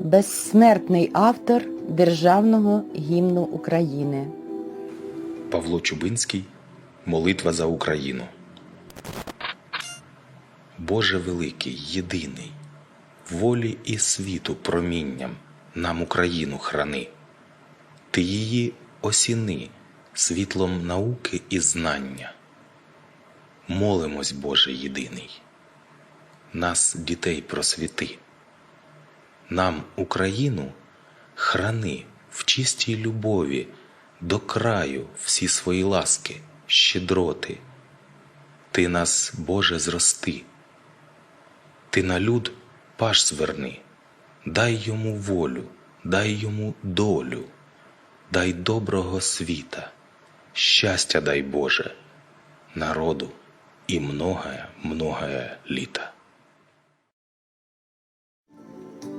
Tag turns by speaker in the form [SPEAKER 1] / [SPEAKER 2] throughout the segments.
[SPEAKER 1] безсмертний автор Державного гімну України.
[SPEAKER 2] Павло Чубинський Молитва за Україну. Боже великий, єдиний, волі і світу промінням нам Україну храни. Ти її осіни світлом науки і знання. Молимось, Боже єдиний, нас, дітей, просвіти. Нам Україну храни в чистій любові до краю всі свої ласки, щедроти. Ти нас, Боже, зрости. Ти на люд паш зверни, дай йому волю, дай йому долю, дай доброго світа, щастя дай Боже, народу і многое, многое літа.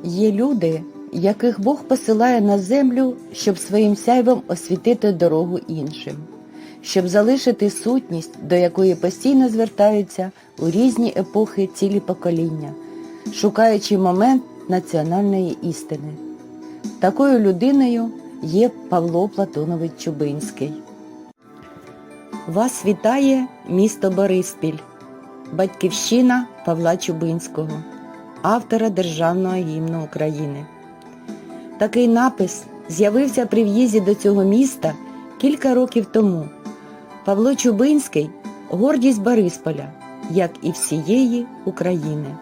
[SPEAKER 1] Є люди, яких Бог посилає на землю, щоб своїм сяйвом освітити дорогу іншим, щоб залишити сутність, до якої постійно звертаються у різні епохи цілі покоління, шукаючи момент національної істини. Такою людиною є Павло Платонович Чубинський. Вас вітає місто Бориспіль, батьківщина Павла Чубинського, автора Державного гімну України. Такий напис з'явився при в'їзді до цього міста кілька років тому. Павло Чубинський гордість Борисполя, як і всієї України.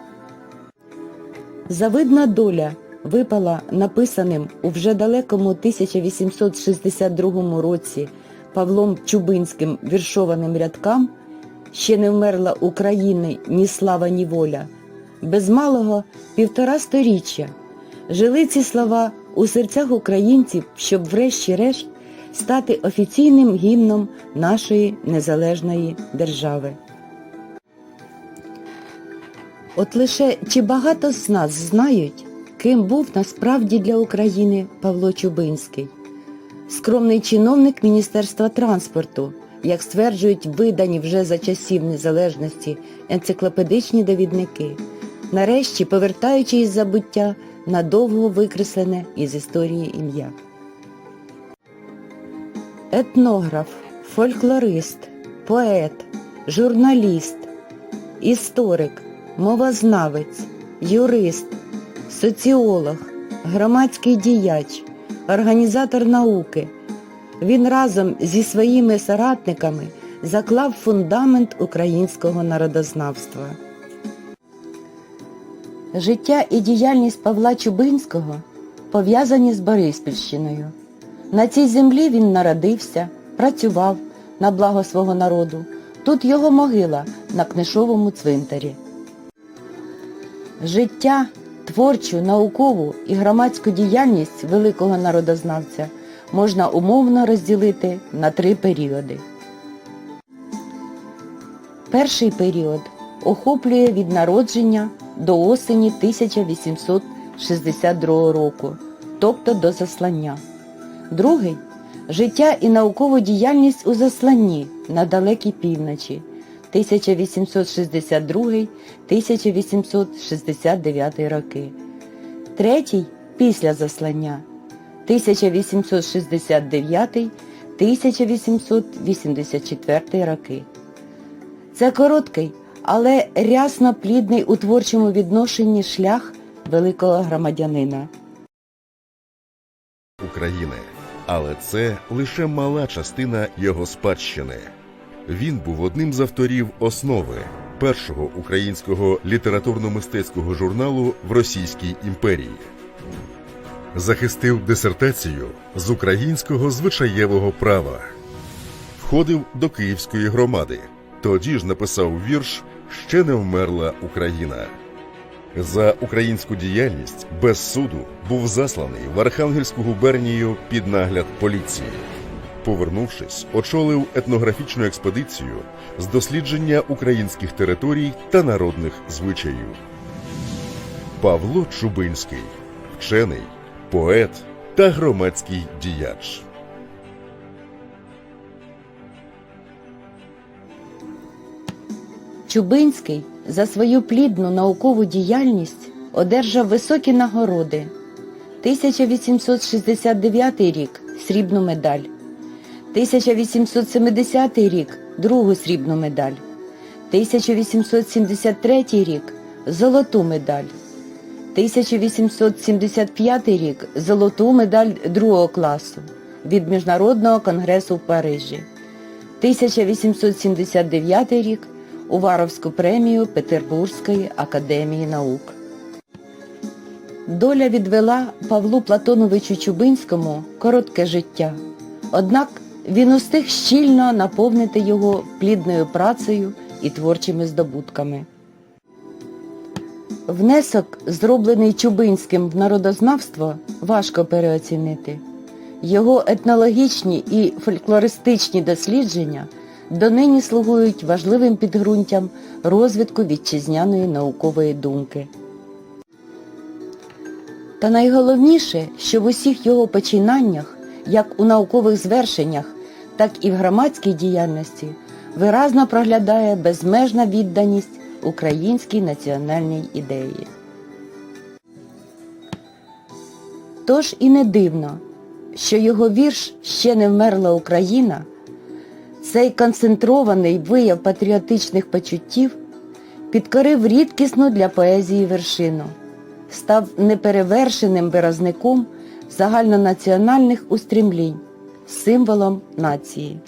[SPEAKER 1] Завидна доля випала написаним у вже далекому 1862 році Павлом Чубинським віршованим рядкам ще не вмерла України ні слава, ні воля. Без малого півтора сторіччя жили ці слова у серцях українців, щоб врешті-решт стати офіційним гімном нашої незалежної держави. От лише чи багато з нас знають, ким був насправді для України Павло Чубинський? Скромний чиновник Міністерства транспорту, як стверджують видані вже за часів незалежності енциклопедичні довідники, нарешті повертаючи із забуття надовго викреслене із історії ім'я. Етнограф, фольклорист, поет, журналіст, історик, мовознавець, юрист, соціолог, громадський діяч, організатор науки. Він разом зі своїми соратниками заклав фундамент українського народознавства. Життя і діяльність Павла Чубинського пов'язані з Бориспільщиною. На цій землі він народився, працював на благо свого народу. Тут його могила на книшовому цвинтарі. Життя, творчу, наукову і громадську діяльність великого народознавця можна умовно розділити на три періоди. Перший період охоплює від народження до осені 1862 року, тобто до заслання. Другий життя і наукову діяльність у засланні на далекій півночі 1862-1869 роки. Третій після заслання 1869-1884 роки. Це короткий, але рясно плідний у творчому відношенні шлях великого громадянина.
[SPEAKER 3] України. Але це лише мала частина його спадщини. Він був одним з авторів основи першого українського літературно-мистецького журналу в Російській імперії. Захистив дисертацію з українського звичаєвого права. Входив до Київської громади. Тоді ж написав вірш Ще не вмерла Україна. За українську діяльність без суду був засланий в Архангельську губернію під нагляд поліції. Повернувшись, очолив етнографічну експедицію з дослідження українських територій та народних звичаїв. Павло Чубинський, вчений, поет та громадський діяч.
[SPEAKER 1] Чубинський за свою плідну наукову діяльність одержав високі нагороди. 1869 рік срібну медаль, 1870 рік другу срібну медаль, 1873 рік золоту медаль, 1875 рік золоту медаль другого класу від Міжнародного конгресу в Парижі, 1879 рік Уваровську премію Петербурзької академії наук. Доля відвела Павлу Платоновичу Чубинському коротке життя. Однак він устиг щільно наповнити його плідною працею і творчими здобутками. Внесок, зроблений Чубинським в народознавство, важко переоцінити. Його етнологічні і фольклористичні дослідження донині слугують важливим підґрунтям розвитку вітчизняної наукової думки. Та найголовніше, що в усіх його починаннях, як у наукових звершеннях, так і в громадській діяльності, виразно проглядає безмежна відданість українській національній ідеї. Тож і не дивно, що його вірш Ще не вмерла Україна, цей концентрований вияв патріотичних почуттів підкорив рідкісну для поезії вершину, став неперевершеним виразником загальнонаціональних устрімлінь, символом нації.